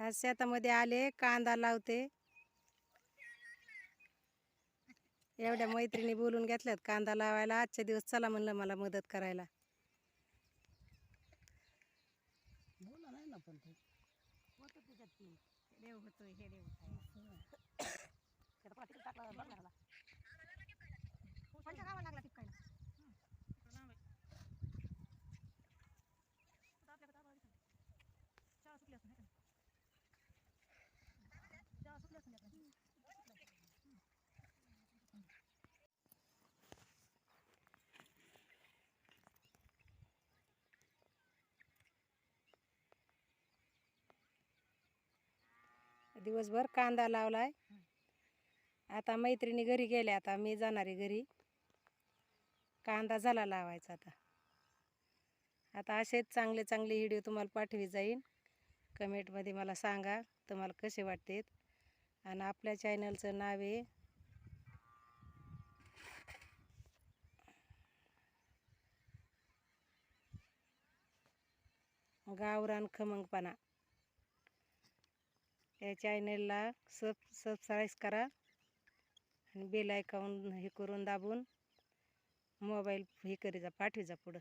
आज शेतामध्ये आले कांदा लावते. एवढ्या मैत्रिणी बोलून घेतल्यात कांदा लावायला. आजच्या दिवस चला म्हणलं मला मदत करायला. दिवसभर कांदा लावलाय. आता मैत्रिणी घरी गेल्या आता मी जाणार आहे घरी. कांदा झाला लावायचा आता. आता असेच चांगले चांगले व्हिडिओ तुम्हाला पाठवी जाईन. कमेंटमध्ये मला सांगा तुम्हाला कसे वाटतेत आणि आपल्या चॅनलचं नाव आहे. गावरान खमंगपणा. या चॅनलला सब सबस्क्राईब करा आणि बेल ऐकाऊन हे करून दाबून मोबाईल हे करीजा पाठवी जा पुढं.